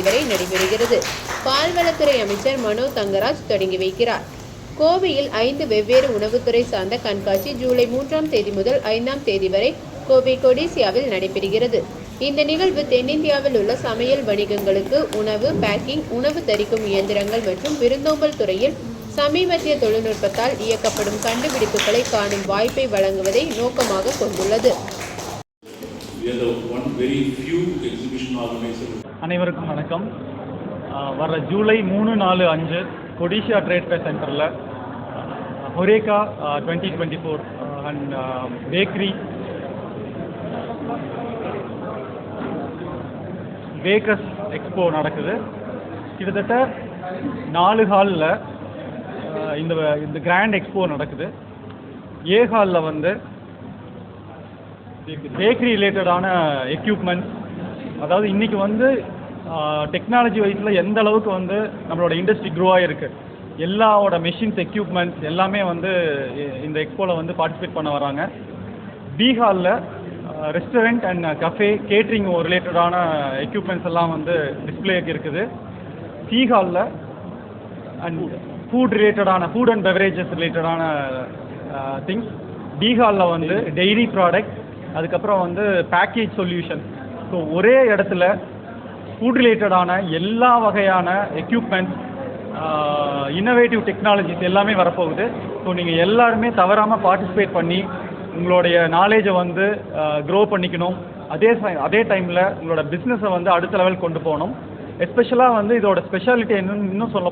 தேதி வரை நடைபெறுகிறது. பால்வளத்துறை அமைச்சர் மனோ தங்கராஜ் தொடங்கி வைக்கிறார். கோவையில் ஐந்து வெவ்வேறு உணவுத்துறை சார்ந்த கண்காட்சி ஜூலை மூன்றாம் தேதி முதல் ஐந்தாம் தேதி வரை கோவை கொடிசியாவில் நடைபெறுகிறது. இந்த நிகழ்வு தென்னிந்தியாவில் உள்ள சமையல் வணிகங்களுக்கு உணவு பேக்கிங் உணவு தரிக்கும் இயந்திரங்கள் மற்றும் விருந்தோம்பல் துறையில் சமீபத்திய தொழில்நுட்பத்தால் இயக்கப்படும் கண்டுபிடிப்புகளை காணும் வாய்ப்பை வழங்குவதை நோக்கமாக கொண்டுள்ளது. அனைவருக்கும் வணக்கம். வர ஜூலை மூணு நாலு அஞ்சு கொடிஷியா ட்ரேட் ஃபேர் சென்டரில் Horeca twenty twenty four and bakery bakers expo நடக்குது. கிட்டத்தட்ட நாலு ஹாலில் இந்த இந்த கிராண்ட் எக்ஸ்போ நடக்குது. ஏ ஹாலில் வந்து பேக்கரி ரிலேட்டடான எக்யூப்மெண்ட்ஸ் அதாவது இன்னைக்கு வந்து டெக்னாலஜி வைஸில் எந்த அளவுக்கு வந்து நம்மளோட இண்டஸ்ட்ரி க்ரோ ஆகிருக்கு எல்லாவோட மெஷின்ஸ் எக்யூப்மெண்ட்ஸ் எல்லாமே வந்து இந்த எக்ஸ்போவில் வந்து பார்ட்டிசிபேட் பண்ண வராங்க. பீகாரில் ரெஸ்டாரண்ட் அண்ட் கஃபே கேட்ரிங் ரிலேட்டடான எக்யூப்மெண்ட்ஸ் எல்லாம் வந்து டிஸ்பிளேக்கு இருக்குது. சீஹாலில் அண்ட் ஃபுட் ரிலேட்டடான ஃபுட் அண்ட் பெவரேஜஸ் ரிலேட்டடான திங்ஸ் பீகாரில் வந்து டெய்ரி ப்ராடக்ட் அதுக்கப்புறம் வந்து பேக்கேஜ் சொல்யூஷன் ஸோ ஒரே இடத்துல ஃபுட் ரிலேட்டடான எல்லா வகையான எக்யூப்மெண்ட்ஸ் இன்னோவேட்டிவ் டெக்னாலஜிஸ் எல்லாமே வரப்போகுது. ஸோ நீங்கள் எல்லாருமே தவறாமல் பார்ட்டிசிபேட் பண்ணி உங்களுடைய நாலேஜை வந்து க்ரோ பண்ணிக்கணும். அதே அதே டைமில் உங்களோட பிஸ்னஸை வந்து அடுத்த லெவல் கொண்டு போகணும். எஸ்பெஷலாக வந்து இதோட ஸ்பெஷாலிட்டி என்னன்னு இன்னும் சொல்ல